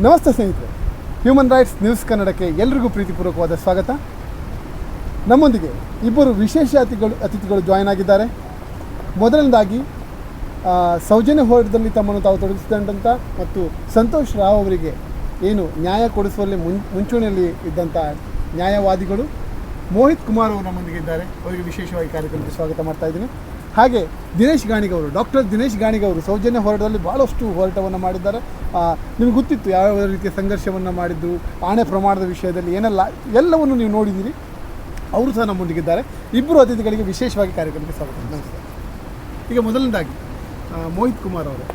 ನಮಸ್ತೆ ಸ್ನೇಹಿತರೆ. Human rights news ಕನ್ನಡಕ್ಕೆ ಎಲ್ರಿಗೂ ಪ್ರೀತಿಪೂರ್ವಕವಾದ ಸ್ವಾಗತ. ನಮ್ಮೊಂದಿಗೆ ಇಬ್ಬರು ವಿಶೇಷ ಅತಿಥಿಗಳು ಅತಿಥಿಗಳು ಜಾಯ್ನ್ ಆಗಿದ್ದಾರೆ. ಮೊದಲನೇದಾಗಿ ಸೌಜನ್ಯ ಹೋರಾಟದಲ್ಲಿ ತಮ್ಮನ್ನು ತಾವು ತೊಡಗಿಸಿದಂಥ ಮತ್ತು ಸಂತೋಷ್ ರಾವ್ ಅವರಿಗೆ ಏನು ನ್ಯಾಯ ಕೊಡಿಸುವಲ್ಲಿ ಮುನ್ ಮುಂಚೂಣಿಯಲ್ಲಿ ಇದ್ದಂಥ ನ್ಯಾಯವಾದಿಗಳು ಮೋಹಿತ್ ಕುಮಾರ್ ಅವರು ನಮ್ಮೊಂದಿಗೆ ಇದ್ದಾರೆ. ಅವರಿಗೆ ವಿಶೇಷವಾಗಿ ಕಾರ್ಯಕ್ರಮಕ್ಕೆ ಸ್ವಾಗತ ಮಾಡ್ತಾ ಇದ್ದೀನಿ. ಹಾಗೆ ದಿನೇಶ್ ಗಾಣಿಗವರು, ಡಾಕ್ಟರ್ ದಿನೇಶ್ ಗಾಣಿಗ ಸೌಜನ್ಯ ಹೋರಾಟದಲ್ಲಿ ಭಾಳಷ್ಟು ಹೋರಾಟವನ್ನು ಮಾಡಿದ್ದಾರೆ. ನಿಮ್ಗೆ ಗೊತ್ತಿತ್ತು ಯಾವ ರೀತಿಯ ಸಂಘರ್ಷವನ್ನು ಮಾಡಿದ್ದು ಆಣೆ ಪ್ರಮಾಣದ ವಿಷಯದಲ್ಲಿ ಏನೆಲ್ಲ, ಎಲ್ಲವನ್ನು ನೀವು ನೋಡಿದ್ದೀರಿ. ಅವರು ಸಹ ನಮ್ಮೊಂದಿಗಿದ್ದಾರೆ. ಇಬ್ಬರು ಅತಿಥಿಗಳಿಗೆ ವಿಶೇಷವಾಗಿ ಕಾರ್ಯಕ್ರಮಕ್ಕೆ ಸ್ವಾಗತ. ಈಗ ಮೊದಲನೇದಾಗಿ ಮೋಹಿತ್ ಕುಮಾರ್ ಅವರು.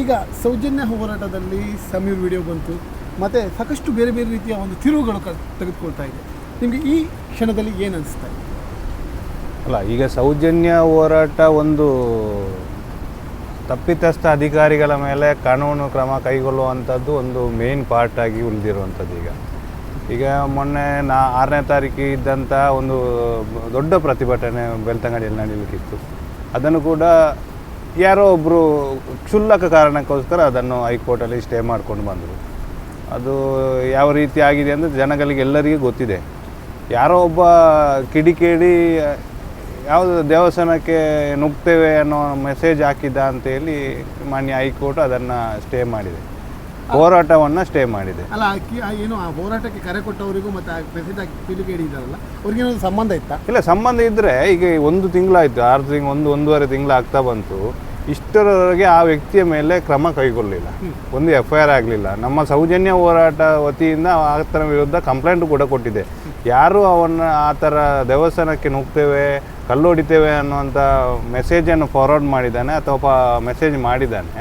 ಈಗ ಸೌಜನ್ಯ ಹೋರಾಟದಲ್ಲಿ ಸಮೀರ್ ವಿಡಿಯೋ ಬಂತು. ಮತ್ತು ಸಾಕಷ್ಟು ಬೇರೆ ಬೇರೆ ರೀತಿಯ ಒಂದು ತಿರುವುಗಳು ಕ, ತೆಗೆದುಕೊಳ್ತಾ ಇದೆ. ನಿಮಗೆ ಈ ಕ್ಷಣದಲ್ಲಿ ಏನು ಅನಿಸ್ತಾ ಇದೆ? ಅಲ್ಲ, ಈಗ ಸೌಜನ್ಯ ಹೋರಾಟ ಒಂದು ತಪ್ಪಿತಸ್ಥ ಅಧಿಕಾರಿಗಳ ಮೇಲೆ ಕಾನೂನು ಕ್ರಮ ಕೈಗೊಳ್ಳುವಂಥದ್ದು ಒಂದು ಮೇನ್ ಪಾರ್ಟ್ ಆಗಿ ಉಳಿದಿರುವಂಥದ್ದು ಈಗ. ಈಗ ಮೊನ್ನೆ ನಾ ಆರನೇ ತಾರೀಕಿಗೆ ಇದ್ದಂಥ ಒಂದು ದೊಡ್ಡ ಪ್ರತಿಭಟನೆ ಬೆಳ್ತಂಗಡಿಯಲ್ಲಿ ನಡೀಲಿಕ್ಕಿತ್ತು. ಅದನ್ನು ಕೂಡ ಯಾರೋ ಒಬ್ಬರು ಕ್ಷುಲ್ಲಕ ಕಾರಣಕ್ಕೋಸ್ಕರ ಅದನ್ನು ಹೈಕೋರ್ಟಲ್ಲಿ ಸ್ಟೇ ಮಾಡ್ಕೊಂಡು ಬಂದರು. ಅದು ಯಾವ ರೀತಿ ಆಗಿದೆ ಅಂದರೆ ಜನಗಳಿಗೆ ಎಲ್ಲರಿಗೂ ಗೊತ್ತಿದೆ. ಯಾರೋ ಒಬ್ಬ ಕಿಡಿಕೇಡಿ ಯಾವುದು ದೇವಸ್ಥಾನಕ್ಕೆ ನುಗ್ತೇವೆ ಅನ್ನೋ ಮೆಸೇಜ್ ಹಾಕಿದ್ದ ಅಂತೇಳಿ ಮಾನ್ಯ ಹೈಕೋರ್ಟ್ ಅದನ್ನು ಸ್ಟೇ ಮಾಡಿದೆ. ಹೋರಾಟವನ್ನು ಸ್ಟೇ ಮಾಡಿದೆ. ಅಲ್ಲ ಏನು ಆ ಹೋರಾಟಕ್ಕೆ ಕರೆ ಕೊಟ್ಟವರಿಗೂ ಮತ್ತೆ ಇದ್ದಾರಲ್ಲ ಸಂಬಂಧ ಇತ್ತಾ? ಇಲ್ಲ ಸಂಬಂಧ ಇದ್ದರೆ ಈಗ ಒಂದು ತಿಂಗಳಾಯಿತು ಆರು ತಿಂಗ್ ಒಂದು ಒಂದೂವರೆ ತಿಂಗಳು ಆಗ್ತಾ ಬಂತು. ಇಷ್ಟರವರೆಗೆ ಆ ವ್ಯಕ್ತಿಯ ಮೇಲೆ ಕ್ರಮ ಕೈಗೊಳ್ಳಲಿಲ್ಲ ಒಂದು ಎಫ್ ಐ ಆರ್ ಆಗಲಿಲ್ಲ. ನಮ್ಮ ಸೌಜನ್ಯ ಹೋರಾಟ ವತಿಯಿಂದ ಆತನ ವಿರುದ್ಧ ಕಂಪ್ಲೇಂಟ್ ಕೂಡ ಕೊಟ್ಟಿದೆ. ಯಾರು ಅವನ್ನ ಆ ಥರ ದೇವಸ್ಥಾನಕ್ಕೆ ನುಗ್ತೇವೆ ಕಲ್ಲು ಹೊಡಿತೇವೆ ಅನ್ನುವಂಥ ಮೆಸೇಜನ್ನು ಫಾರ್ವರ್ಡ್ ಮಾಡಿದ್ದಾನೆ ಅಥವಾ ಮೆಸೇಜ್ ಮಾಡಿದ್ದಾನೆ.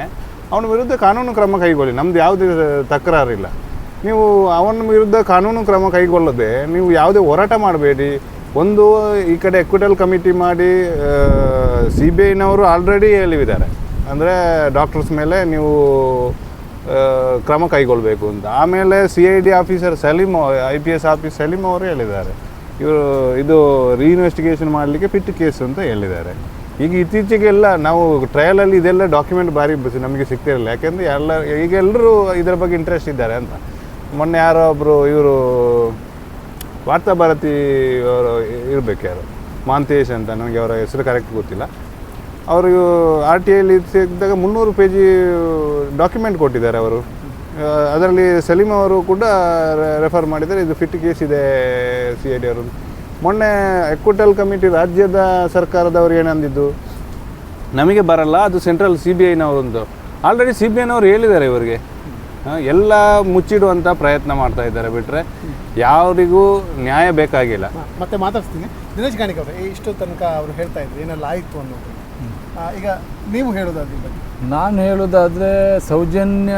ಅವನ ವಿರುದ್ಧ ಕಾನೂನು ಕ್ರಮ ಕೈಗೊಳ್ಳಿ. ನಮ್ದು ಯಾವುದೇ ತಕರಾರಿಲ್ಲ. ನೀವು ಅವನ ವಿರುದ್ಧ ಕಾನೂನು ಕ್ರಮ ಕೈಗೊಳ್ಳದೆ ನೀವು ಯಾವುದೇ ಹೋರಾಟ ಮಾಡಬೇಡಿ. ಒಂದು ಈ ಕಡೆ ಎಕ್ವಿಟಲ್ ಕಮಿಟಿ ಮಾಡಿ ಸಿ ಬಿ ಐನವರು ಆಲ್ರೆಡಿ ಹೇಳಿದ್ದಾರೆ. ಅಂದರೆ ಡಾಕ್ಟರ್ಸ್ ಮೇಲೆ ನೀವು ಕ್ರಮ ಕೈಗೊಳ್ಳಬೇಕು ಅಂತ. ಆಮೇಲೆ C I D officer Salim I P S office Salim ಅವರು ಹೇಳಿದ್ದಾರೆ. ಇವರು ಇದು ರೀಇನ್ವೆಸ್ಟಿಗೇಷನ್ ಮಾಡಲಿಕ್ಕೆ ಫಿಟ್ ಕೇಸ್ ಅಂತ ಹೇಳಿದ್ದಾರೆ. ಈಗ ಇತ್ತೀಚೆಗೆಲ್ಲ ನಾವು ಟ್ರಯಲಲ್ಲಿ ಇದೆಲ್ಲ ಡಾಕ್ಯುಮೆಂಟ್ ಭಾರಿ ನಮಗೆ ಸಿಗ್ತಿರಲಿಲ್ಲ. ಯಾಕೆಂದರೆ ಎಲ್ಲ, ಈಗ ಎಲ್ಲರೂ ಇದರ ಬಗ್ಗೆ ಇಂಟ್ರೆಸ್ಟ್ ಇದ್ದಾರೆ ಅಂತ. ಮೊನ್ನೆ ಯಾರೋ ಒಬ್ಬರು ಇವರು ವಾರ್ತಾ ಭಾರತಿ ಅವರು ಇರಬೇಕು ಯಾರು? ಮಾಂತೇಶ್ ಅಂತ, ನನಗೆ ಅವರ ಹೆಸರು ಕರೆಕ್ಟ್ ಗೊತ್ತಿಲ್ಲ. ಅವರು ಆರ್ ಟಿ ಐಲಿ ಸಿಕ್ಕಿದಾಗ ಮುನ್ನೂರು ಪೇಜಿ ಡಾಕ್ಯುಮೆಂಟ್ ಕೊಟ್ಟಿದ್ದಾರೆ ಅವರು. ಅದರಲ್ಲಿ ಸಲೀಮ್ ಅವರು ಕೂಡ ರೆಫರ್ ಮಾಡಿದ್ದಾರೆ. ಇದು ಫಿಟ್ ಕೇಸ್ ಇದೆ ಸಿ ಐ ಡಿ ಅವರು ಮೊನ್ನೆ ಎಕ್ವಿಟಲ್ ಕಮಿಟಿ ರಾಜ್ಯದ ಸರ್ಕಾರದವರು ಏನಂದಿದ್ದು ನಮಗೆ ಬರಲ್ಲ ಅದು ಸೆಂಟ್ರಲ್ ಸಿ ಬಿ ಐನವರೊಂದು ಆಲ್ರೆಡಿ ಸಿ ಬಿ ಐನವರು ಹೇಳಿದ್ದಾರೆ ಇವರಿಗೆ. ಎಲ್ಲ ಮುಚ್ಚಿಡುವಂಥ ಪ್ರಯತ್ನ ಮಾಡ್ತಾ ಇದ್ದಾರೆ ಬಿಟ್ಟರೆ ಯಾರಿಗೂ ನ್ಯಾಯ ಬೇಕಾಗಿಲ್ಲ. ಮತ್ತೆ ಮಾತಾಡ್ತೀನಿ ದಿನೇಶ್ ಗಾಣಿಕ ಅವರು ಇಷ್ಟು ತನಕ ಅವರು ಹೇಳ್ತಾ ಇದ್ರು ಏನೆಲ್ಲ ಆಯಿತು ಅನ್ನೋದು. ಈಗ ನೀವು ಹೇಳೋದಾದ್ರ ಬಗ್ಗೆ ನಾನು ಹೇಳೋದಾದರೆ ಸೌಜನ್ಯ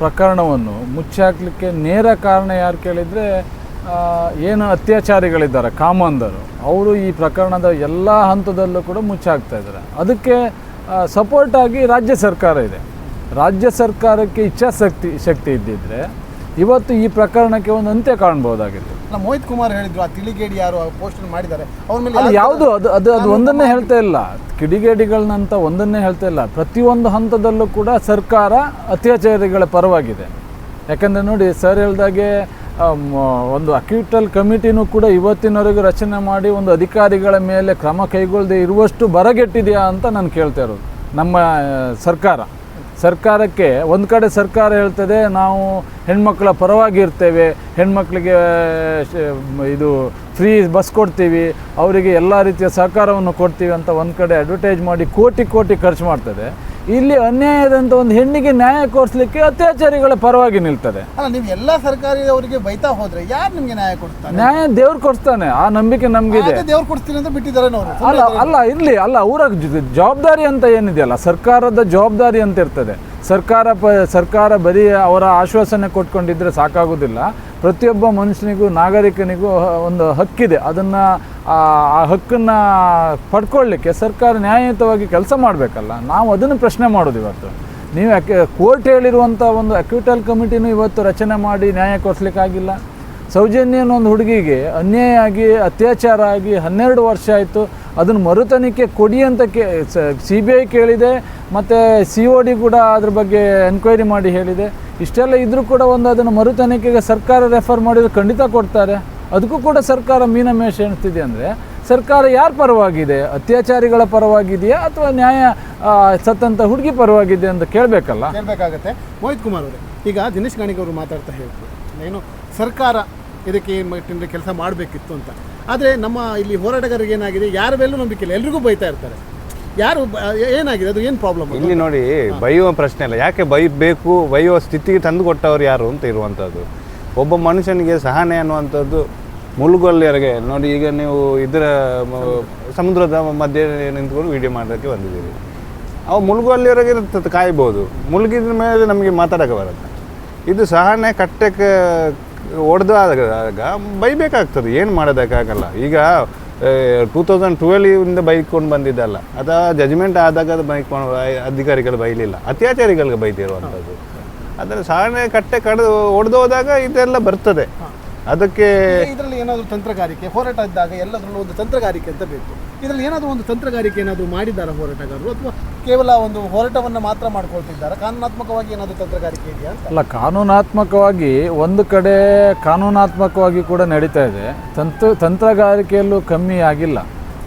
ಪ್ರಕರಣವನ್ನು ಮುಚ್ಚಾಕಲಿಕ್ಕೆ ನೇರ ಕಾರಣ ಯಾರು ಕೇಳಿದರೆ ಏನು ಅತ್ಯಾಚಾರಿಗಳಿದ್ದಾರೆ, ಕಾಮಂದರು. ಅವರು ಈ ಪ್ರಕರಣದ ಎಲ್ಲ ಹಂತದಲ್ಲೂ ಕೂಡ ಮುಚ್ಚಾಕ್ತಾ ಇದ್ದಾರೆ. ಅದಕ್ಕೆ ಸಪೋರ್ಟಾಗಿ ರಾಜ್ಯ ಸರ್ಕಾರ ಇದೆ. ರಾಜ್ಯ ಸರ್ಕಾರಕ್ಕೆ ಇಚ್ಛಾಶಕ್ತಿ, ಶಕ್ತಿ ಇದ್ದಿದ್ರೆ ಇವತ್ತು ಈ ಪ್ರಕರಣಕ್ಕೆ ಒಂದು ಅಂತ್ಯ ಕಾಣ್ಬೋದಾಗಿತ್ತು. ಅಲ್ಲ ಮೋಹಿತ್ ಕುಮಾರ್ ಹೇಳಿದ್ರು ಆ ತಿಳಿಗೇಡಿ ಯಾರು ಪೋಸ್ಟರ್ ಮಾಡಿದ್ದಾರೆ ಅವ್ರ ಮೇಲೆ ಯಾವುದು? ಅದು ಅದು ಅದು ಒಂದನ್ನೇ ಹೇಳ್ತಾ ಇಲ್ಲ. ಕಿಡಿಗೇಡಿಗಳನ್ನಂತ ಒಂದನ್ನೇ ಹೇಳ್ತಾ ಇಲ್ಲ. ಪ್ರತಿಯೊಂದು ಹಂತದಲ್ಲೂ ಕೂಡ ಸರ್ಕಾರ ಅತ್ಯಾಚಾರಿಗಳ ಪರವಾಗಿದೆ. ಯಾಕಂದರೆ ನೋಡಿ ಸರ್ ಹೇಳ್ದಾಗೆ ಆ, ಒಂದು ಅಕ್ಯೂಟಲ್ ಕಮಿಟಿನೂ ಕೂಡ ಇವತ್ತಿನವರೆಗೂ ರಚನೆ ಮಾಡಿ ಒಂದು ಅಧಿಕಾರಿಗಳ ಮೇಲೆ ಕ್ರಮ ಕೈಗೊಳ್ಳದೆ ಇರುವಷ್ಟು ಬರಗೆಟ್ಟಿದೆಯಾ ಅಂತ ನಾನು ಕೇಳ್ತಾ ಇರೋದು. ನಮ್ಮ ಆ, ಸರ್ಕಾರ. ಸರ್ಕಾರಕ್ಕೆ ಒಂದು ಕಡೆ ಸರ್ಕಾರ ಹೇಳ್ತದೆ, ನಾವು ಹೆಣ್ಮಕ್ಳ ಪರವಾಗಿ ಇರ್ತೇವೆ, ಹೆಣ್ಮಕ್ಳಿಗೆ ಇದು ಫ್ರೀ ಬಸ್ ಕೊಡ್ತೀವಿ, ಅವರಿಗೆ ಎಲ್ಲ ರೀತಿಯ ಸಹಕಾರವನ್ನು ಕೊಡ್ತೀವಿ ಅಂತ ಒಂದು ಕಡೆ ಅಡ್ವರ್ಟೈಸ್ ಮಾಡಿ ಕೋಟಿ ಕೋಟಿ ಖರ್ಚು ಮಾಡ್ತದೆ. ಇಲ್ಲಿ ಅನ್ಯಾಯದಂತ ಒಂದು ಹೆಣ್ಣಿಗೆ ನ್ಯಾಯ ಕೊಡಿಸ್ಲಿಕ್ಕೆ ಅತ್ಯಾಚಾರಿಗಳ ಪರವಾಗಿ ನಿಲ್ತದೆ. ಅಲ್ಲ ನೀವು ಎಲ್ಲ ಸರ್ಕಾರಿ ಅವರಿಗೆ ಬೈತಾ ಹೋದ್ರೆ ಯಾರು ನಿಮ್ಗೆ ನ್ಯಾಯ ಕೊಡ್ತಾರೆ? ನ್ಯಾಯ ದೇವ್ರು ಕೊಡಿಸ್ತಾನೆ. ಆ ನಂಬಿಕೆ ನಮಗಿದೆ. ದೇವ್ರು ಕೊಡ್ತೀನಿ ಅಂತ ಬಿಟ್ಟಿದ್ದಾರೆ ಅವರು. ಅಲ್ಲ ಅಲ್ಲ ಇರಲಿ ಅಲ್ಲ ಅವರ ಜವಾಬ್ದಾರಿ ಅಂತ ಏನಿದೆಯಲ್ಲ ಸರ್ಕಾರದ ಜವಾಬ್ದಾರಿ ಅಂತ ಇರ್ತದೆ. ಸರ್ಕಾರ ಪ, ಸರ್ಕಾರ ಬರೀ ಅವರ ಆಶ್ವಾಸನೆ ಕೊಟ್ಕೊಂಡಿದ್ದರೆ ಸಾಕಾಗೋದಿಲ್ಲ. ಪ್ರತಿಯೊಬ್ಬ ಮನುಷ್ಯನಿಗೂ, ನಾಗರಿಕನಿಗೂ ಒಂದು ಹಕ್ಕಿದೆ. ಅದನ್ನು, ಆ ಹಕ್ಕನ್ನು ಪಡ್ಕೊಳ್ಳಿಕ್ಕೆ ಸರ್ಕಾರ ನ್ಯಾಯಯುತವಾಗಿ ಕೆಲಸ ಮಾಡಬೇಕಲ್ಲ. ನಾವು ಅದನ್ನು ಪ್ರಶ್ನೆ ಮಾಡೋದು ಇವತ್ತು. ನೀವು ಕೋರ್ಟ್ ಹೇಳಿರುವಂಥ ಒಂದು ಅಕ್ಯೂಟಲ್ ಕಮಿಟಿನೂ ಇವತ್ತು ರಚನೆ ಮಾಡಿ ನ್ಯಾಯ ಕೊಡಿಸ್ಲಿಕ್ಕಾಗಿಲ್ಲ. ಸೌಜನ್ಯ ಅನ್ನೋ ಒಂದು ಹುಡುಗಿಗೆ ಅನ್ಯಾಯ ಆಗಿ, ಅತ್ಯಾಚಾರ ಆಗಿ ಹನ್ನೆರಡು ವರ್ಷ ಆಯಿತು. ಅದನ್ನು ಮರುತನಿಕೆ ಕೊಡಿ ಅಂತ ಕೇ, ಸಿ ಬಿ ಐ ಕೇಳಿದೆ. ಮತ್ತು ಸಿ ಒ ಡಿ ಕೂಡ ಅದ್ರ ಬಗ್ಗೆ ಎನ್ಕ್ವೈರಿ ಮಾಡಿ ಹೇಳಿದೆ. ಇಷ್ಟೆಲ್ಲ ಇದ್ರೂ ಕೂಡ ಒಂದು ಅದನ್ನು ಮರುತನಿಕೆಗೆ ಸರ್ಕಾರ ರೆಫರ್ ಮಾಡಿದ್ರೆ ಖಂಡಿತ ಕೊಡ್ತಾರೆ. ಅದಕ್ಕೂ ಕೂಡ ಸರ್ಕಾರ ಮೀನಮೇಷ ಎಣಿಸ್ತಿದೆ ಅಂದರೆ, ಸರ್ಕಾರ ಯಾರ ಪರವಾಗಿದೆ? ಅತ್ಯಾಚಾರಿಗಳ ಪರವಾಗಿದೆಯಾ ಅಥವಾ ನ್ಯಾಯ ಸತ್ತಂಥ ಹುಡುಗಿ ಪರವಾಗಿದೆ ಅಂತ ಕೇಳಬೇಕಲ್ಲ? ಕೇಳಬೇಕಾಗತ್ತೆ. ಮೋಹಿತ್ ಕುಮಾರ್ ಅವರೇ, ಈಗ ದಿನೇಶ್ ಗಾಣಿಗೆ ಅವರು ಮಾತಾಡ್ತಾ ಹೇಳ್ತಾರೆ. ಏನು, ಸರ್ಕಾರ ಇದಕ್ಕೆ ಏನು ಕೆಲಸ ಮಾಡಬೇಕಿತ್ತು ಅಂತ. ಆದರೆ ನಮ್ಮ ಇಲ್ಲಿ ಹೋರಾಟಗಾರರಿಗೆ ಏನಾಗಿದೆ? ಯಾರ ಮೇಲೂ ನಂಬಿಕೆ ಇಲ್ಲ. ಎಲ್ರಿಗೂ ಬೈತಾ ಇರ್ತಾರೆ. ಯಾರು ಏನಾಗಿದೆ? ಅದು ಏನು ಪ್ರಾಬ್ಲಮ್ ಇಲ್ಲಿ ನೋಡಿ ಬೈಯುವ ಪ್ರಶ್ನೆ ಇಲ್ಲ. ಯಾಕೆ ಬೈಬೇಕು? ಬೈಯುವ ಸ್ಥಿತಿಗೆ ತಂದು ಕೊಟ್ಟವ್ರು ಯಾರು ಅಂತ ಇರುವಂಥದ್ದು. ಒಬ್ಬ ಮನುಷ್ಯನಿಗೆ ಸಹನೆ ಅನ್ನುವಂಥದ್ದು ಮುಳುಗೊಲ್ಲಿಯರಿಗೆ ನೋಡಿ ಈಗ ನೀವು ಇದರ ಸಮುದ್ರದ ಮಧ್ಯೆ ನಿಂತ್ಕೊಂಡು ವಿಡಿಯೋ ಮಾಡೋಕ್ಕೆ ಬಂದಿದ್ದೀರಿ. ಅವು ಮುಳುಗುವಲ್ಲಿವರೆಗೆ ಕಾಯ್ಬೋದು. ಮುಳುಗಿದ ಮೇಲೆ ನಮಗೆ ಮಾತಾಡೋಕೆ ಬರುತ್ತೆ ಇದು ಸಹನೆ ಕಟ್ಟಕ್ಕೆ ಒಡೆದಾಗ ಬೈಬೇಕಾಗ್ತದೆ. ಏನು ಮಾಡೋದಕ್ಕಾಗಲ್ಲ. ಈಗ ಟೂ ತೌಸಂಡ್ ಟ್ವೆಲ್ವಿಂದ ಬೈಕೊಂಡು ಬಂದಿದ್ದಲ್ಲ. ಅಥವಾ ಜಜ್ಮೆಂಟ್ ಆದಾಗ ಅದು ಬೈಕೊಂಡು ಅಧಿಕಾರಿಗಳು ಬೈಲಿಲ್ಲ. ಅತ್ಯಾಚಾರಿಗಳಿಗೆ ಬೈದಿರುವಂಥದ್ದು. ಅದರ ಸಾಣೆ ಕಟ್ಟೆ ಕಡ್ದು ಒಡೆದೋದಾಗ ಇದೆಲ್ಲ ಬರ್ತದೆ. ಅದಕ್ಕೆ ಇದರಲ್ಲಿ ಏನಾದರೂ ತಂತ್ರಗಾರಿಕೆ ಹೋರಾಟ ಇದ್ದಾಗ ಎಲ್ಲದರಲ್ಲೂ ಒಂದು ತಂತ್ರಗಾರಿಕೆ ಅಂತ ಬೇಕು. ಇದರಲ್ಲಿ ಏನಾದರೂ ಒಂದು ತಂತ್ರಗಾರಿಕೆ ಏನಾದರೂ ಮಾಡಿದ್ದಾರೆ ಹೋರಾಟಗಾರರು? ಅಥವಾ ಕೇವಲ ಒಂದು ಹೋರಾಟವನ್ನು ಮಾತ್ರ ಮಾಡ್ಕೊಳ್ತಿದ್ದಾರೆ? ಕಾನೂನಾತ್ಮಕವಾಗಿ ಏನಾದರೂ ತಂತ್ರಗಾರಿಕೆ ಇದೆಯಾ ಅಲ್ಲ, ಕಾನೂನಾತ್ಮಕವಾಗಿ ಒಂದು ಕಡೆ ಕಾನೂನಾತ್ಮಕವಾಗಿ ಕೂಡ ನಡೀತಾ ಇದೆ. ತಂತ್ರ, ತಂತ್ರಗಾರಿಕೆಯಲ್ಲೂ ಕಮ್ಮಿ ಆಗಿಲ್ಲ.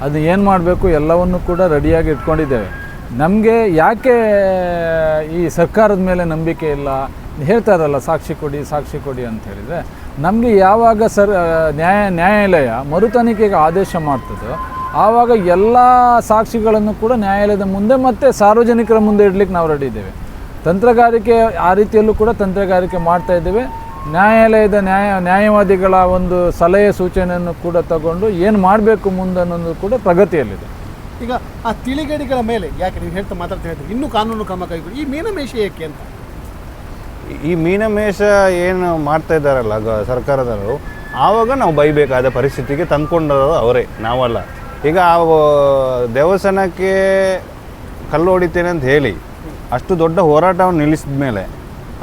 ಅದು ಏನು ಮಾಡಬೇಕು ಎಲ್ಲವನ್ನು ಕೂಡ ರೆಡಿಯಾಗಿ ಇಟ್ಕೊಂಡಿದ್ದೇವೆ. ನಮಗೆ ಯಾಕೆ ಈ ಸರ್ಕಾರದ ಮೇಲೆ ನಂಬಿಕೆ ಇಲ್ಲ? ಹೇಳ್ತಾರಲ್ಲ ಸಾಕ್ಷಿ ಕೊಡಿ ಸಾಕ್ಷಿ ಕೊಡಿ ಅಂತ ಹೇಳಿದರೆ, ನಮಗೆ ಯಾವಾಗ ಸರ್ ನ್ಯಾಯ, ನ್ಯಾಯಾಲಯ ಮರುತನಿಖೆಗೆ ಆದೇಶ ಮಾಡ್ತದೋ ಆವಾಗ ಎಲ್ಲ ಸಾಕ್ಷಿಗಳನ್ನು ಕೂಡ ನ್ಯಾಯಾಲಯದ ಮುಂದೆ ಮತ್ತು ಸಾರ್ವಜನಿಕರ ಮುಂದೆ ಇಡಲಿಕ್ಕೆ ನಾವು ರೆಡಿ ಇದ್ದೇವೆ. ತಂತ್ರಗಾರಿಕೆ ಆ ರೀತಿಯಲ್ಲೂ ಕೂಡ ತಂತ್ರಗಾರಿಕೆ ಮಾಡ್ತಾ ಇದ್ದೇವೆ. ನ್ಯಾಯಾಲಯದ ನ್ಯಾಯ ನ್ಯಾಯವಾದಿಗಳ ಒಂದು ಸಲಹೆ ಸೂಚನೆಯನ್ನು ಕೂಡ ತಗೊಂಡು ಏನು ಮಾಡಬೇಕು ಮುಂದೆ ಅನ್ನೋದು ಕೂಡ ಪ್ರಗತಿಯಲ್ಲಿದೆ. ಈಗ ಆ ತಿಳಿಗಡಿಗಳ ಮೇಲೆ ಯಾಕೆ ನೀವು ಹೇಳ್ತಾ ಮಾತಾಡ್ತಾ ಇದ್ದೀರಿ ಇನ್ನೂ ಕಾನೂನು ಕ್ರಮ ಕೈಗೊಳ್ಳಿ. ಈ ಮೀನಮೇಷ ಏಕೆ ಅಂತ? ಈ ಮೀನಮೇಷ ಏನು ಮಾಡ್ತಾ ಇದ್ದಾರಲ್ಲ ಗ ಸರ್ಕಾರದವರು ಆವಾಗ ನಾವು ಬೈಬೇಕಾದ ಪರಿಸ್ಥಿತಿಗೆ ತಂದ್ಕೊಂಡವರು ಅವರೇ ನಾವಲ್ಲ. ಈಗ ಆ ದೇವಸ್ಥಾನಕ್ಕೆ ಕಲ್ಲು ಹೊಡಿತೇನೆ ಅಂತ ಹೇಳಿ ಅಷ್ಟು ದೊಡ್ಡ ಹೋರಾಟವನ್ನು ನಿಲ್ಲಿಸಿದ ಮೇಲೆ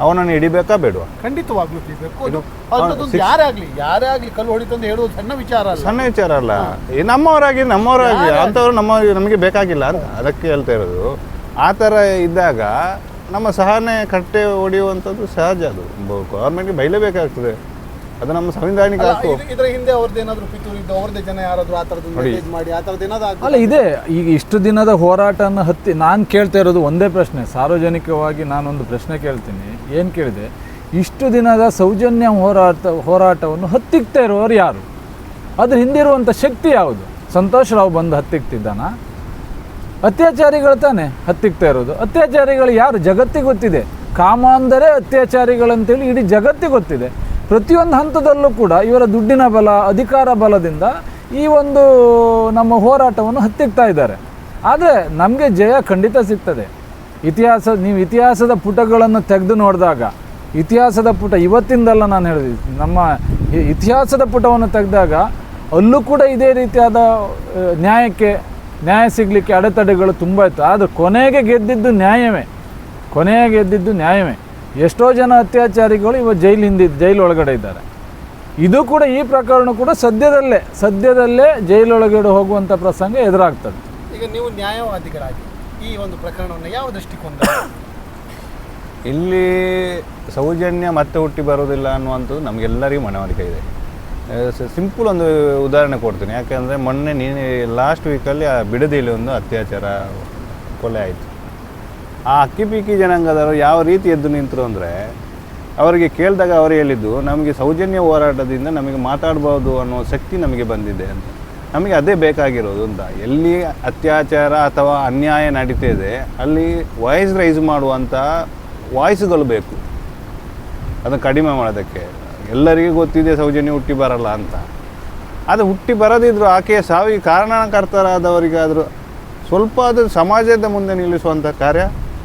ಅವನನ್ನು ಹಿಡಿಬೇಕಾ ಬೇಡವಾ? ಖಂಡಿತವಾಗ್ಲೂ ಯಾರೇ ಆಗಲಿ ಯಾರೇ ಆಗಲಿ ಕಲ್ಲು ಸಣ್ಣ ವಿಚಾರ ಅಲ್ಲ. ಸಣ್ಣ ವಿಚಾರ ಅಲ್ಲ. ನಮ್ಮವರಾಗಿ ನಮ್ಮವರಾಗಿ ಅಂಥವ್ರು ನಮ್ಮ ನಮಗೆ ಬೇಕಾಗಿಲ್ಲ ಅಂತ ಅದಕ್ಕೆ ಹೇಳ್ತಾ ಇರೋದು. ಆ ಥರ ಇದ್ದಾಗ ನಮ್ಮ ಸಹನೆ ಕಟ್ಟೆ ಹೊಡೆಯುವಂಥದ್ದು ಸಹಜ ಅದು. ಗೌರ್ಮೆಂಟ್ಗೆ ಬೈಲೇಬೇಕಾಗ್ತದೆ. ಅದು ನಮ್ಮ ಸಂವಿಧಾನಿಕ ಅಲ್ಲ, ಹಕ್ಕು. ಇದು- ಇದರ ಹಿಂದೆ ಅವ್ರದ್ದು ಏನಾದ್ರು ಪಿತೂರು ಇದ್ದು ಅವ್ರದ್ದೇ ಜನ ಯಾರಾದ್ರೂ ಆ ಥರದ್ದು ಮೆಸೇಜ್ ಮಾಡಿ ಆ ಥರದ್ದು ಏನಾದ್ರು ಅಲ್ಲ ಇದೆ. ಈಗ ಇಷ್ಟು ದಿನದ ಹೋರಾಟನ ಹತ್ತಿ ನಾನು ಕೇಳ್ತಾ ಇರೋದು ಒಂದೇ ಪ್ರಶ್ನೆ. ಸಾರ್ವಜನಿಕವಾಗಿ ನಾನೊಂದು ಪ್ರಶ್ನೆ ಕೇಳ್ತೀನಿ. ಏನು ಕೇಳಿದೆ? ಇಷ್ಟು ದಿನದ ಸೌಜನ್ಯ ಹೋರಾಟ ಹೋರಾಟವನ್ನು ಹತ್ತಿಕ್ತಾ ಇರೋರು ಯಾರು? ಅದ್ರ ಹಿಂದಿರುವಂಥ ಶಕ್ತಿ ಯಾವುದು? ಸಂತೋಷ್ ರಾವ್ ಬಂದು ಹತ್ತಿಕ್ತಿದ್ದಾನ? ಅತ್ಯಾಚಾರಿಗಳು ತಾನೆ ಹತ್ತಿಕ್ತಾ ಇರೋದು. ಅತ್ಯಾಚಾರಿಗಳು ಯಾರು? ಜಗತ್ತಿಗೆ ಗೊತ್ತಿದೆ. ಕಾಮ ಅಂದರೆ ಅತ್ಯಾಚಾರಿಗಳಂತೇಳಿ ಇಡೀ ಜಗತ್ತಿಗೆ ಗೊತ್ತಿದೆ. ಪ್ರತಿಯೊಂದು ಹಂತದಲ್ಲೂ ಕೂಡ ಇವರ ದುಡ್ಡಿನ ಬಲ, ಅಧಿಕಾರ ಬಲದಿಂದ ಈ ಒಂದು ನಮ್ಮ ಹೋರಾಟವನ್ನು ಹತ್ತಿಕ್ತಾ ಇದ್ದಾರೆ. ಆದರೆ ನಮಗೆ ಜಯ ಖಂಡಿತ ಸಿಗ್ತದೆ. ಇತಿಹಾಸ, ನೀವು ಇತಿಹಾಸದ ಪುಟಗಳನ್ನು ತೆಗೆದು ನೋಡಿದಾಗ, ಇತಿಹಾಸದ ಪುಟ ಇವತ್ತಿಂದಲ್ಲ ನಾನು ಹೇಳಿದೆ, ನಮ್ಮ ಇತಿಹಾಸದ ಪುಟವನ್ನು ತೆಗೆದಾಗ ಅಲ್ಲೂ ಕೂಡ ಇದೇ ರೀತಿಯಾದ ನ್ಯಾಯಕ್ಕೆ, ನ್ಯಾಯ ಸಿಗಲಿಕ್ಕೆ ಅಡೆತಡೆಗಳು ತುಂಬ ಇತ್ತು. ಆದರೆ ಕೊನೆಗೆ ಗೆದ್ದಿದ್ದು ನ್ಯಾಯವೇ. ಕೊನೆಗೆ ಗೆದ್ದಿದ್ದು ನ್ಯಾಯವೇ. ಎಷ್ಟೋ ಜನ ಅತ್ಯಾಚಾರಿಗಳು ಇವತ್ತು ಜೈಲು ಹಿಂದಿ ಜೈಲು ಒಳಗಡೆ ಇದ್ದಾರೆ. ಇದು ಕೂಡ ಈ ಪ್ರಕರಣ ಕೂಡ ಸದ್ಯದಲ್ಲೇ ಸದ್ಯದಲ್ಲೇ ಜೈಲೊಳಗಡೆ ಹೋಗುವಂಥ ಪ್ರಸಂಗ ಎದುರಾಗ್ತದೆ. ಈಗ ನೀವು ನ್ಯಾಯವಾದಿಗಳಾಗಿ ಈ ಒಂದು ಪ್ರಕರಣವನ್ನು ಯಾವ ದೃಷ್ಟಿಕೋನ ಇಲ್ಲಿ ಸೌಜನ್ಯ ಮತ್ತೆ ಹುಟ್ಟಿ ಬರೋದಿಲ್ಲ ಅನ್ನುವಂಥದ್ದು ನಮಗೆಲ್ಲರಿಗೂ ಮನವರಿಕೆ ಇದೆ. ಸಿಂಪಲ್ ಒಂದು ಉದಾಹರಣೆ ಕೊಡ್ತೀನಿ. ಯಾಕೆಂದರೆ ಮೊನ್ನೆ ನೀನು ಲಾಸ್ಟ್ ವೀಕಲ್ಲಿ ಆ ಬಿಡದಿಯಲ್ಲಿ ಒಂದು ಅತ್ಯಾಚಾರ ಕೊಲೆ ಆಯಿತು. ಆ ಅಕ್ಕಿಪಿಕ್ಕಿ ಜನಾಂಗದವರು ಯಾವ ರೀತಿ ಎದ್ದು ನಿಂತರು ಅಂದರೆ ಅವರಿಗೆ ಕೇಳಿದಾಗ ಅವರು ಹೇಳಿದ್ದು, ನಮಗೆ ಸೌಜನ್ಯ ಹೋರಾಟದಿಂದ ನಮಗೆ ಮಾತಾಡ್ಬೋದು ಅನ್ನೋ ಶಕ್ತಿ ನಮಗೆ ಬಂದಿದೆ ಅಂತ. ನಮಗೆ ಅದೇ ಬೇಕಾಗಿರೋದು ಅಂತ. ಎಲ್ಲಿ ಅತ್ಯಾಚಾರ ಅಥವಾ ಅನ್ಯಾಯ ನಡೀತಿದೆ ಅಲ್ಲಿ ವಾಯ್ಸ್ ರೈಸ್ ಮಾಡುವಂಥ ವಾಯ್ಸ್ಗಳು ಬೇಕು. ಅದನ್ನು ಕಡಿಮೆ ಮಾಡೋದಕ್ಕೆ. ಎಲ್ಲರಿಗೂ ಗೊತ್ತಿದೆ ಸೌಜನ್ಯ ಹುಟ್ಟಿ ಬರಲ್ಲ ಅಂತ. ಅದು ಹುಟ್ಟಿ ಬರದಿದ್ದರೂ ಆಕೆಯ ಸಾವಿಗೆ ಕಾರಣಕರ್ತರಾದವರಿಗಾದರೂ ಸ್ವಲ್ಪ ಅದು ಸಮಾಜದ ಮುಂದೆ ನಿಲ್ಲಿಸುವಂಥ ಕಾರ್ಯ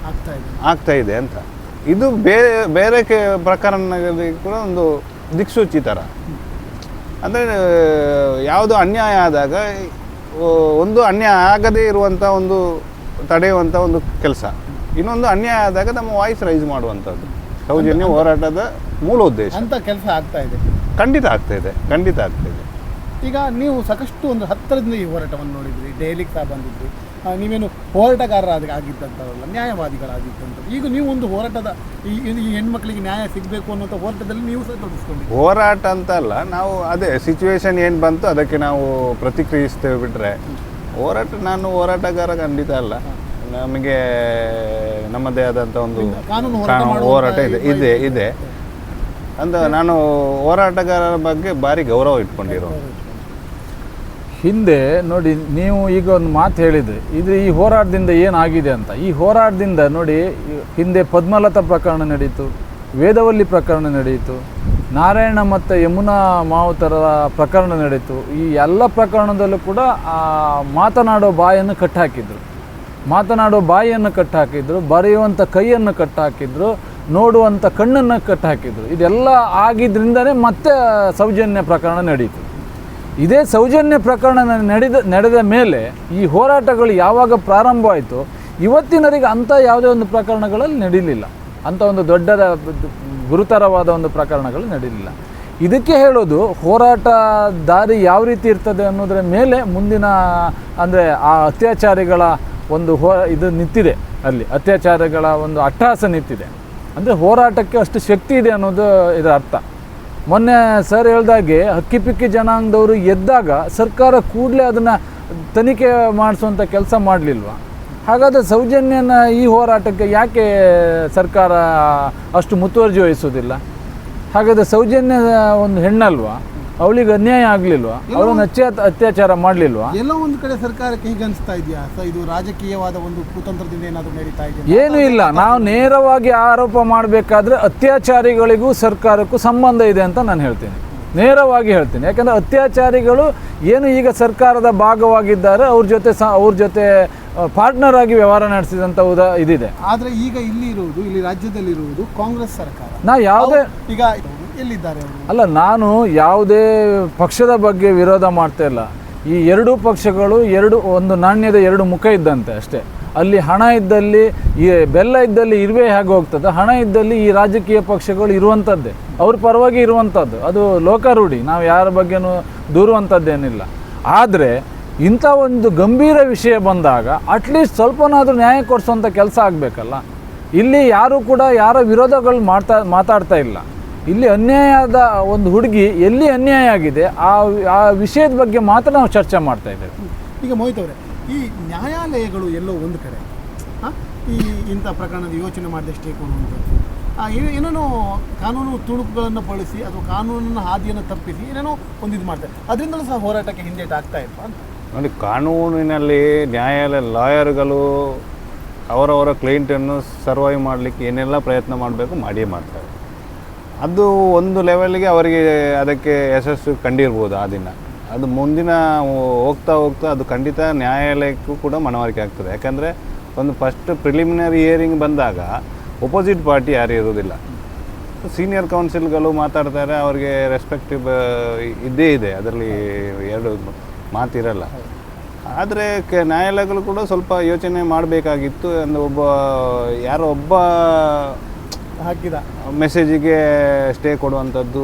ಆಗ್ತಾ ಇದೆ. ಅಂತ. ಇದು ಬೇರೆ ಬೇರೆ ಕೆ ಪ್ರಕರಣಗಳಲ್ಲಿ ಕೂಡ ಒಂದು ದಿಕ್ಸೂಚಿ ಥರ ಅಂದರೆ ಯಾವುದು ಅನ್ಯಾಯ ಆದಾಗ ಒಂದು ಅನ್ಯಾಯ ಆಗದೇ ಇರುವಂಥ ಒಂದು ತಡೆಯುವಂಥ ಒಂದು ಕೆಲಸ. ಇನ್ನೊಂದು ಅನ್ಯಾಯ ಆದಾಗ ನಮ್ಮ ವಾಯ್ಸ್ ರೈಸ್ ಮಾಡುವಂಥದ್ದು. ಸೌಜನ್ಯ ಹೋರಾಟದ ಮೂಲ ಉದ್ದೇಶ. ಅಂತ ಕೆಲಸ ಆಗ್ತಾ ಇದೆ. ಖಂಡಿತ ಆಗ್ತಾ ಇದೆ ಖಂಡಿತ ಆಗ್ತಾ ಇದೆ. ಈಗ ನೀವು ಸಾಕಷ್ಟು ಒಂದು ಹತ್ತಿರದಿಂದ ಈ ಹೋರಾಟವನ್ನು ನೋಡಿದ್ರಿ ಡೈಲಿಗೆ ಸಹ ಬಂದಿದ್ರಿ. ನೀವೇನು ಹೋರಾಟಗಾರರಾದ ಆಗಿದ್ದಂಥವಲ್ಲ ನ್ಯಾಯವಾದಿಗಳಾಗಿದ್ದಂಥದ್ದು ಈಗ ನೀವು ಒಂದು ಹೋರಾಟದ ಈ ಹೆಣ್ಮಕ್ಳಿಗೆ ನ್ಯಾಯ ಸಿಗಬೇಕು ಅನ್ನೋಂಥ ಹೋರಾಟದಲ್ಲಿ ನೀವು ಸಹ ತೊಡಗಿಸ್ಕೊಂಡಿದ್ದೀರಿ. ಹೋರಾಟ ಅಂತ ಅಲ್ಲ ನಾವು ಅದೇ ಸಿಚುವೇಶನ್ ಏನು ಬಂತು ಅದಕ್ಕೆ ನಾವು ಪ್ರತಿಕ್ರಿಯಿಸ್ತೇವೆ ಬಿಟ್ಟರೆ ಹೋರಾಟ ನಾನು ಹೋರಾಟಗಾರ ಖಂಡಿತ ಅಲ್ಲ. ನಮಗೆ ನಮ್ಮದೇ ಆದಂಥ ಒಂದು ಕಾನೂನು ಹೋರಾಟ ಕಾನೂನು ಹೋರಾಟ ಇದೆ ಇದೆ ಇದೆ ಅಂತ ನಾನು ಹೋರಾಟಗಾರರ ಬಗ್ಗೆ ಭಾರಿ ಗೌರವ ಇಟ್ಕೊಂಡಿರೋ ಹಿಂದೆ ನೋಡಿ, ನೀವು ಈಗ ಒಂದು ಮಾತು ಹೇಳಿದ್ರಿ. ಇದು ಈ ಹೋರಾಟದಿಂದ ಏನಾಗಿದೆ ಅಂತ. ಈ ಹೋರಾಟದಿಂದ ನೋಡಿ, ಹಿಂದೆ ಪದ್ಮಲತಾ ಪ್ರಕರಣ ನಡೆಯಿತು ವೇದವಲ್ಲಿ ಪ್ರಕರಣ ನಡೆಯಿತು ನಾರಾಯಣ ಮತ್ತು ಯಮುನಾ ಮಾವುತರ ಪ್ರಕರಣ ನಡೆಯಿತು ಈ ಎಲ್ಲ ಪ್ರಕರಣದಲ್ಲೂ ಕೂಡ ಮಾತನಾಡೋ ಬಾಯನ್ನು ಕಟ್ಟಾಕಿದ್ರು. ಮಾತನಾಡೋ ಬಾಯಿಯನ್ನು ಕಟ್ಟಾಕಿದ್ರು ಬರೆಯುವಂಥ ಕೈಯನ್ನು ಕಟ್ಟಾಕಿದ್ರು ನೋಡುವಂಥ ಕಣ್ಣನ್ನು ಕಟ್ಟಾಕಿದ್ರು. ಇದೆಲ್ಲ ಆಗಿದ್ದರಿಂದನೇ ಮತ್ತೆ ಸೌಜನ್ಯ ಪ್ರಕರಣ ನಡೀತು. ಇದೇ ಸೌಜನ್ಯ ಪ್ರಕರಣ ನಡೆದ ನಡೆದ ಮೇಲೆ ಈ ಹೋರಾಟಗಳು ಯಾವಾಗ ಪ್ರಾರಂಭ ಆಯಿತು, ಇವತ್ತಿನವರೆಗೆ ಅಂಥ ಯಾವುದೇ ಒಂದು ಪ್ರಕರಣಗಳಲ್ಲಿ ನಡೀಲಿಲ್ಲ. ಅಂಥ ಒಂದು ದೊಡ್ಡದ, ಗುರುತರವಾದ ಒಂದು ಪ್ರಕರಣಗಳು ನಡೀಲಿಲ್ಲ. ಇದಕ್ಕೆ ಹೇಳೋದು ಹೋರಾಟ ದಾರಿ ಯಾವ ರೀತಿ ಇರ್ತದೆ ಅನ್ನೋದರ ಮೇಲೆ ಮುಂದಿನ, ಅಂದರೆ ಆ ಅತ್ಯಾಚಾರಿಗಳ ಒಂದು ಹೋ, ಇದು ನಿಂತಿದೆ ಅಲ್ಲಿ. ಅತ್ಯಾಚಾರಗಳ ಒಂದು ಅಟ್ಟಹಾಸ ನಿಂತಿದೆ. ಅಂದರೆ ಹೋರಾಟಕ್ಕೆ ಅಷ್ಟು ಶಕ್ತಿ ಇದೆ ಅನ್ನೋದು ಇದರ ಅರ್ಥ. ಮೊನ್ನೆ ಸರ್ ಹೇಳ್ದಾಗೆ ಹಕ್ಕಿ ಪಿಕ್ಕಿ ಜನಾಂಗದವರು ಎದ್ದಾಗ ಸರ್ಕಾರ ಕೂಡಲೇ ಅದನ್ನು ತನಿಖೆ ಮಾಡಿಸುವಂಥ ಕೆಲಸ ಮಾಡಲಿಲ್ವ? ಹಾಗಾದರೆ ಸೌಜನ್ಯನ ಈ ಹೋರಾಟಕ್ಕೆ ಯಾಕೆ ಸರ್ಕಾರ ಅಷ್ಟು ಮುತುವರ್ಜಿ ವಹಿಸೋದಿಲ್ಲ ಹಾಗಾದರೆ ಸೌಜನ್ಯ ಒಂದು ಹೆಣ್ಣಲ್ವಾ? ಅವಳಿಗೆ ಅನ್ಯಾಯ ಆಗಲಿಲ್ವಾ? ಅವ್ರನ್ನ ಅತ್ಯಾ ಅತ್ಯಾಚಾರ ಮಾಡಲಿಲ್ವಾ? ಎಲ್ಲೋ ಒಂದು ಕಡೆ ಸರ್ಕಾರಕ್ಕೆ ಹೀಗೆ ಅನಿಸ್ತಾ ಇದೆಯಾ? ಸೊ ಇದು ರಾಜಕೀಯವಾದ ಒಂದು ಕುತಂತ್ರದಿಂದ ಏನಾದರೂ ನಡೀತಾ ಇದೆಯಾ? ಏನೂ ಇಲ್ಲ. ನಾವು ನೇರವಾಗಿ ಆರೋಪ ಮಾಡಬೇಕಾದ್ರೆ ಅತ್ಯಾಚಾರಿಗಳಿಗೂ ಸರ್ಕಾರಕ್ಕೂ ಸಂಬಂಧ ಇದೆ ಅಂತ ನಾನು ಹೇಳ್ತೀನಿ. ನೇರವಾಗಿ ಹೇಳ್ತೀನಿ. ಯಾಕಂದ್ರೆ ಅತ್ಯಾಚಾರಿಗಳು ಏನು ಈಗ ಸರ್ಕಾರದ ಭಾಗವಾಗಿದ್ದಾರೆ ಅವ್ರ ಜೊತೆ ಸ ಅವ್ರ ಜೊತೆ ಪಾರ್ಟ್ನರ್ ಆಗಿ ವ್ಯವಹಾರ ನಡೆಸಿದಂಥ ಉದಾ ಇದಿದೆ. ಆದರೆ ಈಗ ಇಲ್ಲಿ ಇರುವುದು ಇಲ್ಲಿ ರಾಜ್ಯದಲ್ಲಿರುವುದು ಕಾಂಗ್ರೆಸ್ ಸರ್ಕಾರ. ನಾ ಯಾವುದೇ ಈಗ ಎಲ್ಲಿದ್ದಾರೆ ಅಲ್ಲ, ನಾನು ಯಾವುದೇ ಪಕ್ಷದ ಬಗ್ಗೆ ವಿರೋಧ ಮಾಡ್ತಾ ಇಲ್ಲ. ಈ ಎರಡೂ ಪಕ್ಷಗಳು ಎರಡು, ಒಂದು ನಾಣ್ಯದ ಎರಡು ಮುಖ ಇದ್ದಂತೆ ಅಷ್ಟೇ. ಅಲ್ಲಿ ಹಣ ಇದ್ದಲ್ಲಿ ಈ ಬೆಲ್ಲ ಇದ್ದಲ್ಲಿ ಇರುವೆ ಹೇಗೆ ಹೋಗ್ತದೆ? ಹಣ ಇದ್ದಲ್ಲಿ ಈ ರಾಜಕೀಯ ಪಕ್ಷಗಳು ಇರುವಂಥದ್ದೇ. ಅವ್ರ ಪರವಾಗಿ ಇರುವಂಥದ್ದು. ಅದು ಲೋಕಾರೂಢಿ. ನಾವು ಯಾರ ಬಗ್ಗೆನೂ ದೂರುವಂಥದ್ದೇನಿಲ್ಲ. ಆದರೆ, ಇಂಥ ಒಂದು ಗಂಭೀರ ವಿಷಯ ಬಂದಾಗ ಅಟ್ಲೀಸ್ಟ್ ಸ್ವಲ್ಪನಾದರೂ ನ್ಯಾಯ ಕೊಡಿಸುವಂಥ ಕೆಲಸ ಆಗಬೇಕಲ್ಲ? ಇಲ್ಲಿ ಯಾರೂ ಕೂಡ ಯಾರ ವಿರೋಧಗಳು ಮಾಡ್ತಾ, ಮಾತಾಡ್ತಾ ಇಲ್ಲ. ಇಲ್ಲಿ ಅನ್ಯಾಯದ ಒಂದು ಹುಡುಗಿ ಎಲ್ಲಿ ಅನ್ಯಾಯ ಆಗಿದೆ ಆ ಆ ವಿಷಯದ ಬಗ್ಗೆ ಮಾತ್ರ ನಾವು ಚರ್ಚೆ ಮಾಡ್ತಾ ಇದ್ದೇವೆ. ಈಗ ಮೋಹಿತ್ ಅವರೇ ಈ ನ್ಯಾಯಾಲಯಗಳು ಎಲ್ಲೋ ಒಂದು ಕಡೆ ಆ, ಈ ಇಂಥ ಪ್ರಕರಣದ ಯೋಚನೆ ಮಾಡಿದಷ್ಟೇ ಆ, ಏ- ಏನೇನೋ ಕಾನೂನು ತುಣುಕುಗಳನ್ನು ಬಳಸಿ ಅಥವಾ ಕಾನೂನಿನ ಹಾದಿಯನ್ನು ತಪ್ಪಿಸಿ ಏನೇನೋ ಒಂದು ಇದು ಮಾಡ್ತಾರೆ. ಅದರಿಂದಲೂ ಸಹ ಹೋರಾಟಕ್ಕೆ ಹಿಂದೇಟಾಗ್ತಾ ಇಲ್ವಾ ಅಂತ. ನೋಡಿ ಕಾನೂನಿನಲ್ಲಿ ನ್ಯಾಯಾಲಯ ಲಾಯರ್ಗಳು ಅವರವರ ಕ್ಲೈಂಟನ್ನು ಸರ್ವೈವ್ ಮಾಡಲಿಕ್ಕೆ ಏನೆಲ್ಲ ಪ್ರಯತ್ನ ಮಾಡಬೇಕು ಮಾಡಿಯೇ ಮಾಡ್ತಾರೆ. ಅದು ಒಂದು ಲೆವೆಲ್ಗೆ ಅವರಿಗೆ ಅದಕ್ಕೆ ಯಶಸ್ಸು ಕಂಡಿರ್ಬೋದು ಆ ದಿನ. ಅದು ಮುಂದಿನ ಹೋಗ್ತಾ ಹೋಗ್ತಾ ಅದು ಖಂಡಿತ ನ್ಯಾಯಾಲಯಕ್ಕೂ ಕೂಡ ಮನವರಿಕೆ ಆಗ್ತದೆ. ಯಾಕಂದರೆ ಒಂದು ಫಸ್ಟ್ ಪ್ರಿಲಿಮಿನರಿ ಹಿಯರಿಂಗ್ ಬಂದಾಗ ಒಪೋಸಿಟ್ ಪಾರ್ಟಿ ಯಾರು ಇರೋದಿಲ್ಲ ಸೀನಿಯರ್ ಕೌನ್ಸಿಲ್ಗಳು ಮಾತಾಡ್ತಾರೆ, ಅವ್ರಿಗೆ ರೆಸ್ಪೆಕ್ಟಿವ್ ಇದ್ದೇ ಇದೆ. ಅದರಲ್ಲಿ ಎರಡು ಮಾತಿರಲ್ಲ. ಆದರೆ ಕೆ, ನ್ಯಾಯಾಲಯಗಳು ಕೂಡ ಸ್ವಲ್ಪ ಯೋಚನೆ ಮಾಡಬೇಕಾಗಿತ್ತು. ಅಂದರೆ ಒಬ್ಬ, ಯಾರೋ ಒಬ್ಬ ಹಾಕಿದ. ಮೆಸೇಜಿಗೆ ಸ್ಟೇ ಕೊಡುವಂಥದ್ದು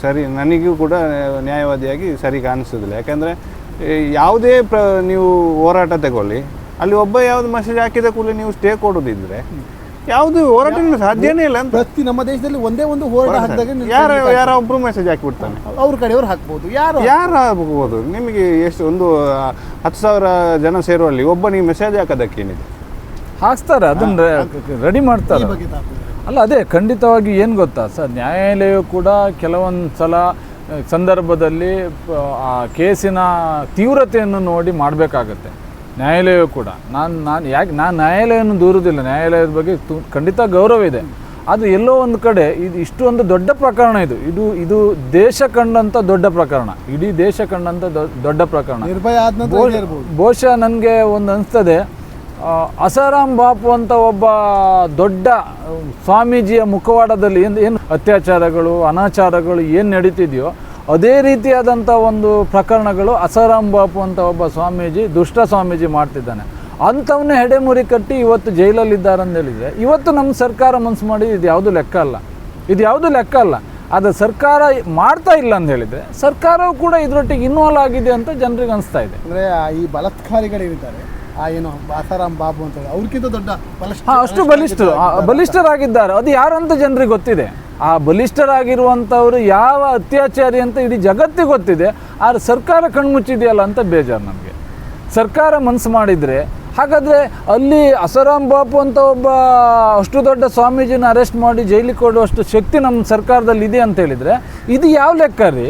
ಸರಿ ನನಗೂ ಕೂಡ ನ್ಯಾಯವಾದಿಯಾಗಿ ಸರಿ ಕಾಣಿಸೋದಿಲ್ಲ. ಯಾಕೆಂದರೆ ಯಾವುದೇ ಪ್ರ ನೀವು ಹೋರಾಟ ತಗೊಳ್ಳಿ ಅಲ್ಲಿ ಒಬ್ಬ ಯಾವುದು ಮೆಸೇಜ್ ಹಾಕಿದ ಕೂಡಲೇ ನೀವು ಸ್ಟೇ ಕೊಡೋದಿದ್ರೆ ಯಾವುದು ಹೋರಾಟ ಸಾಧ್ಯನೇ ಇಲ್ಲ ಅಂತ. ಪ್ರತಿ ನಮ್ಮ ದೇಶದಲ್ಲಿ ಒಂದೇ ಒಂದು ಹೋರಾಟ ಹಾಕಿದಾಗ ಯಾರು ಯಾರೋ ಒಬ್ಬರು ಮೆಸೇಜ್ ಹಾಕಿಬಿಡ್ತಾನೆ? ಅವ್ರ ಕಡೆಯವ್ರು ಹಾಕ್ಬೋದು. ಯಾರು ಯಾರು ಹಾಕ್ಬೋದು? ನಿಮಗೆ ಎಷ್ಟು ಒಂದು ಹತ್ತು ಸಾವಿರ ಜನ ಸೇರುವಲ್ಲಿ ಒಬ್ಬ ನೀವು ಮೆಸೇಜ್ ಹಾಕೋದಕ್ಕೇನಿದೆ? ಹಾಕ್ತಾರೆ ಅದನ್ನ ರೆಡಿ ಈ ಮಾಡ್ತಾರೆ ಅಲ್ಲ ಅದೇ ಖಂಡಿತವಾಗಿ ಏನು ಗೊತ್ತಾ? ಸರ್ ನ್ಯಾಯಾಲಯ ಕೂಡ ಕೆಲವೊಂದು ಸಲ ಸಂದರ್ಭದಲ್ಲಿ ಆ ಕೇಸಿನ ತೀವ್ರತೆಯನ್ನು ನೋಡಿ ಮಾಡಬೇಕಾಗತ್ತೆ. ನ್ಯಾಯಾಲಯವು ಕೂಡ. ನಾನು ನಾನು ಯಾಕೆ ನಾನು ನ್ಯಾಯಾಲಯವನ್ನು ದೂರುವುದಿಲ್ಲ ನ್ಯಾಯಾಲಯದ ಬಗ್ಗೆ ತು ಖಂಡಿತ ಗೌರವ ಇದೆ. ಅದು ಎಲ್ಲೋ ಒಂದು ಕಡೆ ಇದು ಇಷ್ಟೊಂದು ದೊಡ್ಡ ಪ್ರಕರಣ ಇದು. ಇದು ಇದು ದೇಶ ಕಂಡಂಥ ದೊಡ್ಡ ಪ್ರಕರಣ. ಇಡೀ ದೇಶ ಕಂಡಂಥ ದೊಡ್ಡ ಪ್ರಕರಣ. ಬಹುಶಃ ನನಗೆ ಒಂದು ಅನಿಸ್ತದೆ. ಅಸಾರಾಮ್ ಬಾಪು ಅಂತ ಒಬ್ಬ ದೊಡ್ಡ ಸ್ವಾಮೀಜಿಯ ಮುಖವಾಡದಲ್ಲಿ ಏನು ಏನು ಅತ್ಯಾಚಾರಗಳು, ಅನಾಚಾರಗಳು ಏನು ನಡೀತಿದೆಯೋ ಅದೇ ರೀತಿಯಾದಂಥ ಒಂದು ಪ್ರಕರಣಗಳು ಅಸಾರಾಮ್ ಬಾಪು ಅಂತ ಒಬ್ಬ ಸ್ವಾಮೀಜಿ, ದುಷ್ಟ ಸ್ವಾಮೀಜಿ ಮಾಡ್ತಿದ್ದಾನೆ. ಅಂಥವನ್ನೇ ಹೆಡೆಮುರಿ ಕಟ್ಟಿ ಇವತ್ತು ಜೈಲಲ್ಲಿದ್ದಾರೆ ಅಂತ ಹೇಳಿದರೆ, ಇವತ್ತು ನಮ್ಮ ಸರ್ಕಾರ ಮನಸ್ಸು ಮಾಡಿ ಇದು ಯಾವುದು ಲೆಕ್ಕ ಅಲ್ಲ. ಇದು ಯಾವುದು ಲೆಕ್ಕ ಅಲ್ಲ. ಅದು ಸರ್ಕಾರ ಮಾಡ್ತಾ ಇಲ್ಲ ಅಂತ ಹೇಳಿದರೆ, ಸರ್ಕಾರವು ಕೂಡ ಇದರೊಟ್ಟಿಗೆ ಇನ್ವಾಲ್ವ್ ಆಗಿದೆ ಅಂತ ಜನರಿಗೆ ಅನಿಸ್ತಾ ಇದೆ. ಅಂದರೆ ಈ ಬಲಾತ್ಕಾರಿಗಳೇನಿದ್ದಾರೆ ಆ ಏನು ಆಸಾರಾಮ್ ಬಾಬು ಅಂತ ಹೇಳಿ ಅವ್ರಿಗಿಂತ ದೊಡ್ಡ ಬಲಿಷ್ಠ ಅಷ್ಟು ಬಲಿಷ್ಠರು. ಬಲಿಷ್ಠರಾಗಿದ್ದಾರೆ. ಅದು ಯಾರು ಅಂತ ಜನರಿಗೆ ಗೊತ್ತಿದೆ. ಆ ಬಲಿಷ್ಠರಾಗಿರುವಂಥವ್ರು ಯಾವ ಅತ್ಯಾಚಾರಿ ಅಂತ ಇಡೀ ಜಗತ್ತಿಗೆ ಗೊತ್ತಿದೆ. ಆದ್ರೆ ಸರ್ಕಾರ ಕಣ್ಮುಚ್ಚಿದೆಯಲ್ಲ ಅಂತ ಬೇಜಾರು ನಮಗೆ. ಸರ್ಕಾರ ಮನಸ್ಸು ಮಾಡಿದರೆ ಹಾಗಾದರೆ ಅಲ್ಲಿ ಅಸರಾಮ್ ಬಾಪು ಅಂತ ಒಬ್ಬ ಅಷ್ಟು ದೊಡ್ಡ ಸ್ವಾಮೀಜಿನ ಅರೆಸ್ಟ್ ಮಾಡಿ ಜೈಲಿಗೆ ಕೊಡುವಷ್ಟು ಶಕ್ತಿ ನಮ್ಮ ಸರ್ಕಾರದಲ್ಲಿ ಇದೆ ಅಂತ ಹೇಳಿದರೆ ಇದು ಯಾವ ಲೆಕ್ಕ ರೀ?